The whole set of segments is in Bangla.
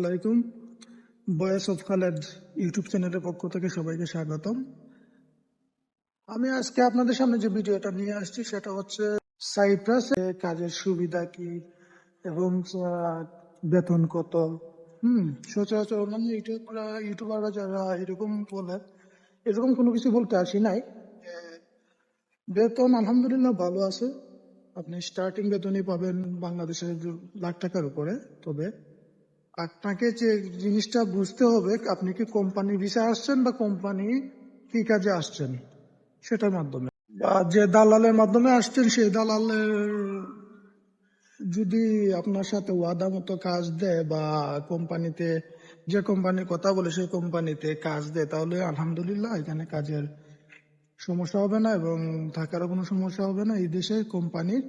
আলাইকুম। বয়েস অফ খালেদ ইউটিউব চ্যানেলের পক্ষ থেকে সবাইকে স্বাগতম। আমি আজকে আপনাদের সামনে যে ভিডিওটা নিয়ে আসছি, সেটা হচ্ছে সাইপ্রাসে কাজের সুবিধা কি এবং বেতন কত? হুম, সচরাচর অন্যান্য ইউটিউবরা, ইউটিউবাররা যারা এরকম বলে, এরকম কোনো কিছু বলতে আসি নাই। বেতন আলহামদুলিল্লাহ ভালো আছে। আপনি স্টার্টিং বেতনই পাবেন বাংলাদেশের লাখ টাকার উপরে, তবে আপনাকে যে জিনিসটা বুঝতে হবে, আপনি কি কোম্পানি ভিসা আসছেন বা কোম্পানি কি কাজে আসছেন? সেটার মাধ্যমে। বা যে দালালের মাধ্যমে আসছেন, সেই দালালের যদি আপনার সাথে ওয়াদা মতো কাজ দেয় বা কোম্পানিতে, যে কোম্পানির কথা বলে সেই কোম্পানিতে কাজ দেয়, তাহলে আলহামদুলিল্লাহ এখানে কাজের সমস্যা হবে না এবং থাকারও কোনো সমস্যা হবে না। এই দেশে কোম্পানির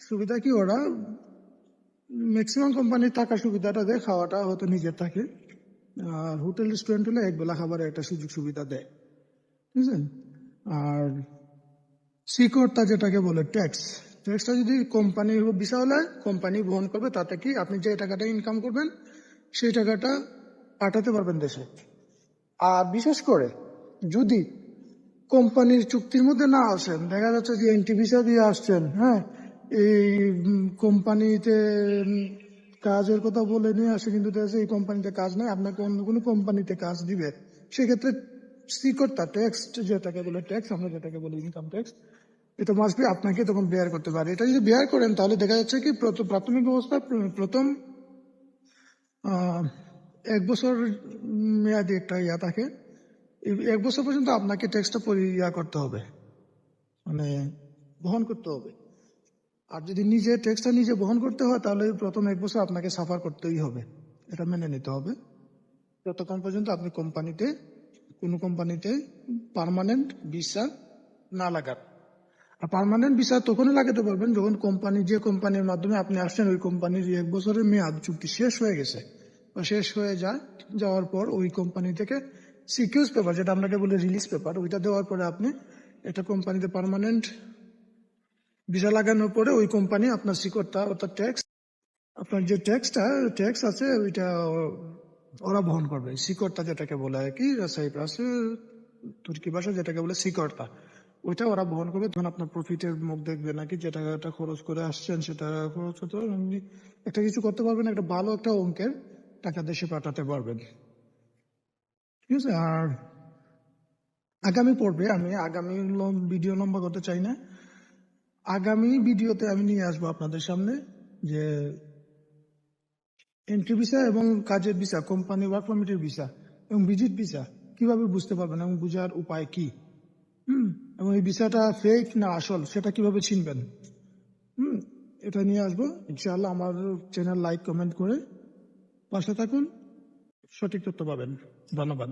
সুবিধা কি? ওরা ম্যাক্সিমাম কোম্পানির থাকার সুবিধাটা দেয়, খাওয়াটা হয়তো নিজের থাকে। আর হোটেল রেস্টুরেন্ট হলে একবেলা খাবারের একটা সুযোগ সুবিধা দেয়। বুঝলেন আর সিকর্তা যেটাকে বলে ট্যাক্স ট্যাক্সটা যদি কোম্পানির বিষয় হলে কোম্পানি বহন করবে, তাতে কি আপনি যে টাকাটা ইনকাম করবেন, সেই টাকাটা পাঠাতে পারবেন দেশে। আর বিশেষ করে যদি কোম্পানির চুক্তির মধ্যে না আসেন, দেখা যাচ্ছে যে এনটি ভিসা দিয়ে আসছেন হ্যাঁ এই কোম্পানিতে কাজের কথা বলে নিয়ে আসে, কিন্তু দেখা এই কোম্পানিতে কাজ নাই, আপনাকে অন্য কোনো কোম্পানিতে কাজ দিবে। সেক্ষেত্রে সিকর্তা ট্যাক্স যেটাকে বলে ট্যাক্স আমরা যেটাকে বলি ইনকাম ট্যাক্স এটা মাস্ট বি আপনাকে তখন বেয়ার করতে পারে। এটা যদি বেয়ার করেন, তাহলে দেখা যাচ্ছে কি, প্রথম- প্রাথমিক অবস্থায় প্রথম এক বছর মেয়াদি একটা ইয়া থাকে এক বছর পর্যন্ত আপনাকে ট্যাক্সটা ইয়া করতে হবে। মানে বহন করতে হবে। আর যদি নিজে ট্যাক্সটা নিজে বহন করতে হয়, তাহলে প্রথম এক বছর আপনাকে সাফার করতেই হবে। এটা মেনে নিতে হবে। যতক্ষণ পর্যন্ত আপনি কোম্পানিতে, কোনো কোম্পানিতে পার্মানেন্ট ভিসা না লাগান। আর পারমানেন্ট ভিসা তখনই লাগাতে পারবেন যখন কোম্পানি, যে কোম্পানির মাধ্যমে আপনি আসছেন, ওই কোম্পানির এক বছরের মেয়াদ চুক্তি শেষ হয়ে গেছে। বা শেষ হয়ে যায়, যাওয়ার পর ওই কোম্পানি থেকে সিকিউজ পেপার যেটা আপনাকে বলে রিলিজ পেপার ওইটা দেওয়ার পরে আপনি এটা কোম্পানিতে পার্মানেন্ট ভিসা লাগানোর পরে ওই কোম্পানি আপনার সিকিউরটা অর্থাৎ ট্যাক্স আপনার যে ট্যাক্সটা ট্যাক্স আছে, ওইটা ওরা বহন করবে। সিকর্তা যেটাকে বলে আর কি সাইপ্রাসে তুর্কি ভাষা যেটাকে বলে সিকর্তা ওইটা ওরা বহন করবে। তখন আপনার প্রফিটের মুখ দেখবে নাকি যে টাকাটা খরচ করে আসছেন, সেটা খরচ হতে এমনি একটা কিছু করতে পারবেন, একটা ভালো একটা অঙ্কের টাকা দেশে পাঠাতে পারবেন। ঠিক আছে? আর আগামী পর্বে আমি আগামী ভিডিও লম্বা করতে চাই না। আগামী ভিডিওতে আমি নিয়ে আসব আপনাদের সামনে যে এন্ট্রি ভিসা এবং কাজের ভিসা কোম্পানি ওয়ার্ক পারমিটের ভিসা এবং ভিজিট ভিসা কীভাবে বুঝতে পারবেন এবং বোঝার উপায় কি? হুম, এবং এই ভিসাটা ফেক না আসল, সেটা কীভাবে চিনবেন হুম, এটা নিয়ে আসব। ইনশাআল্লাহ আমার চ্যানেল লাইক কমেন্ট করে পাশে থাকুন। সঠিক তথ্য পাবেন। ধন্যবাদ।